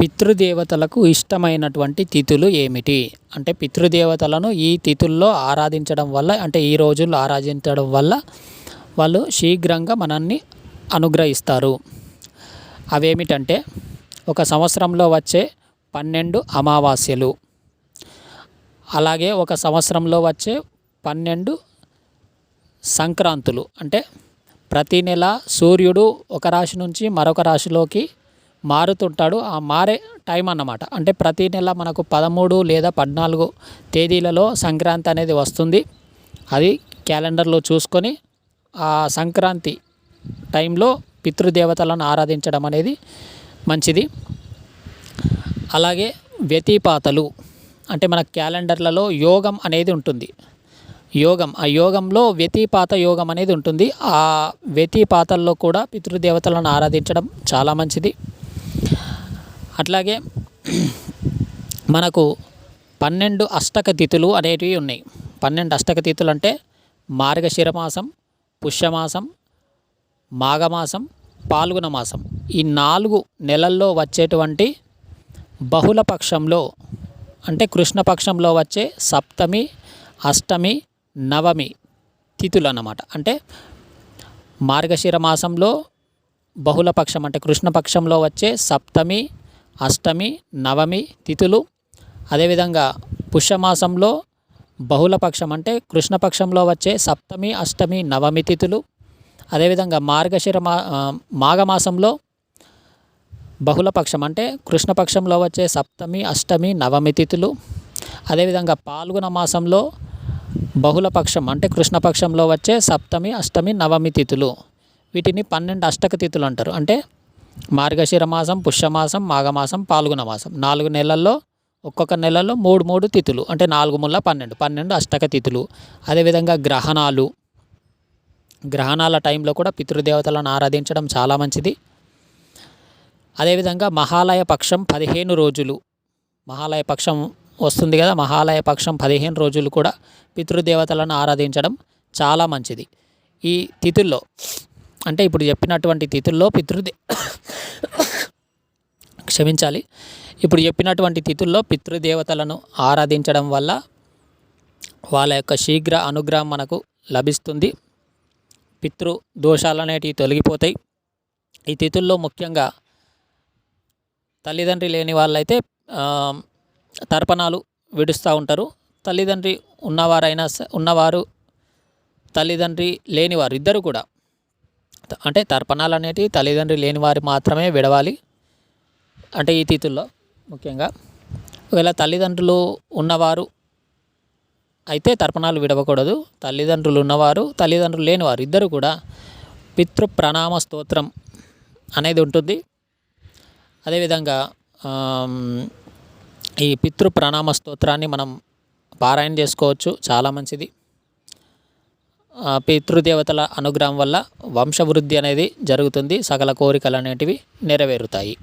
పితృదేవతలకు ఇష్టమైనటువంటి తిథులు ఏమిటి? అంటే పితృదేవతలను ఈ తిథుల్లో ఆరాధించడం వల్ల అంటే ఈ రోజుల్లో ఆరాధించడం వల్ల వాళ్ళు శీఘ్రంగా మనల్ని అనుగ్రహిస్తారు. అవేమిటంటే ఒక సంవత్సరంలో వచ్చే పన్నెండు అమావాస్యలు. అలాగే ఒక సంవత్సరంలో వచ్చే పన్నెండు సంక్రాంతులు. అంటే ప్రతి నెల సూర్యుడు ఒక రాశి నుంచి మరొక రాశిలోకి మారుతుంటాడు. ఆ మారే టైం అన్నమాట. అంటే ప్రతి నెల మనకు పదమూడు లేదా పద్నాలుగు తేదీలలో సంక్రాంతి అనేది వస్తుంది. అది క్యాలెండర్లో చూసుకొని ఆ సంక్రాంతి టైంలో పితృదేవతలను ఆరాధించడం అనేది మంచిది. అలాగే వ్యతిపాతలు అంటే మన క్యాలెండర్లలో యోగం అనేది ఉంటుంది. యోగం ఆ యోగంలో వ్యతిపాత యోగం అనేది ఉంటుంది. ఆ వ్యతిపాతల్లో కూడా పితృదేవతలను ఆరాధించడం చాలా మంచిది. అట్లాగే మనకు పన్నెండు అష్టక తిథులు అనేటివి ఉన్నాయి. పన్నెండు అష్టక తిథులు అంటే మార్గశిర మాసం పుష్యమాసం మాఘమాసం పాల్గొన మాసం. ఈ నాలుగు నెలల్లో వచ్చేటువంటి బహుళ పక్షంలో అంటే కృష్ణపక్షంలో వచ్చే సప్తమి అష్టమి నవమి తిథులు అన్నమాట. అంటే మార్గశిర మాసంలో బహుళపక్షం అంటే కృష్ణపక్షంలో వచ్చే సప్తమి అష్టమి నవమి తిథులు. అదేవిధంగా పుష్యమాసంలో బహుళపక్షం అంటే కృష్ణపక్షంలో వచ్చే సప్తమి అష్టమి నవమి తిథులు. అదేవిధంగా మార్గశిర మా మాఘమాసంలో బహుళపక్షం అంటే కృష్ణపక్షంలో వచ్చే సప్తమి అష్టమి నవమి తిథులు. అదేవిధంగా పాల్గొన మాసంలో బహుళపక్షం అంటే కృష్ణపక్షంలో వచ్చే సప్తమి అష్టమి నవమి తిథులు. వీటిని పన్నెండు అష్టక తిథులు అంటారు. అంటే మార్గశిర మాసం పుష్యమాసం మాఘమాసం పాల్గొన మాసం నాలుగు నెలల్లో ఒక్కొక్క నెలలో మూడు మూడు తిథులు. అంటే నాలుగు ముళ్ళ పన్నెండు. పన్నెండు అష్టక తిథులు. అదేవిధంగా గ్రహణాలు. గ్రహణాల టైంలో కూడా పితృదేవతలను ఆరాధించడం చాలా మంచిది. అదేవిధంగా మహాలయ పక్షం పదిహేను రోజులు. మహాలయ పక్షం వస్తుంది కదా మహాలయ పక్షం పదిహేను రోజులు కూడా పితృదేవతలను ఆరాధించడం చాలా మంచిది. ఈ తిథుల్లో అంటే ఇప్పుడు చెప్పినటువంటి తిథుల్లో పితృదే. క్షమించాలి. ఇప్పుడు చెప్పినటువంటి తిథుల్లో పితృదేవతలను ఆరాధించడం వల్ల వాళ్ళ యొక్క శీఘ్ర అనుగ్రహం మనకు లభిస్తుంది. పితృ దోషాలు అనేటివి తొలగిపోతాయి. ఈ తిథుల్లో ముఖ్యంగా తల్లిదండ్రి లేని వాళ్ళైతే తర్పణాలు విడుస్తూ ఉంటారు. తల్లిదండ్రి ఉన్నవారైనా ఉన్నవారు తల్లిదండ్రి లేనివారు ఇద్దరు కూడా అంటే తర్పణాలు అనేటివి తల్లిదండ్రి లేని వారు మాత్రమే విడవాలి. అంటే ఈ తిథుల్లో ముఖ్యంగా. ఒకవేళ తల్లిదండ్రులు ఉన్నవారు అయితే తర్పణాలు విడవకూడదు. తల్లిదండ్రులు ఉన్నవారు తల్లిదండ్రులు లేనివారు ఇద్దరు కూడా పితృ ప్రణామ స్తోత్రం అనేది ఉంటుంది. అదేవిధంగా ఈ పితృ ప్రణామ స్తోత్రాన్ని మనం పారాయణ చేసుకోవచ్చు. చాలా మంచిది. పితృదేవతల అనుగ్రహం వల్ల వంశవృద్ధి అనేది జరుగుతుంది. సకల కోరికలు అనేటివి నెరవేరుతాయి.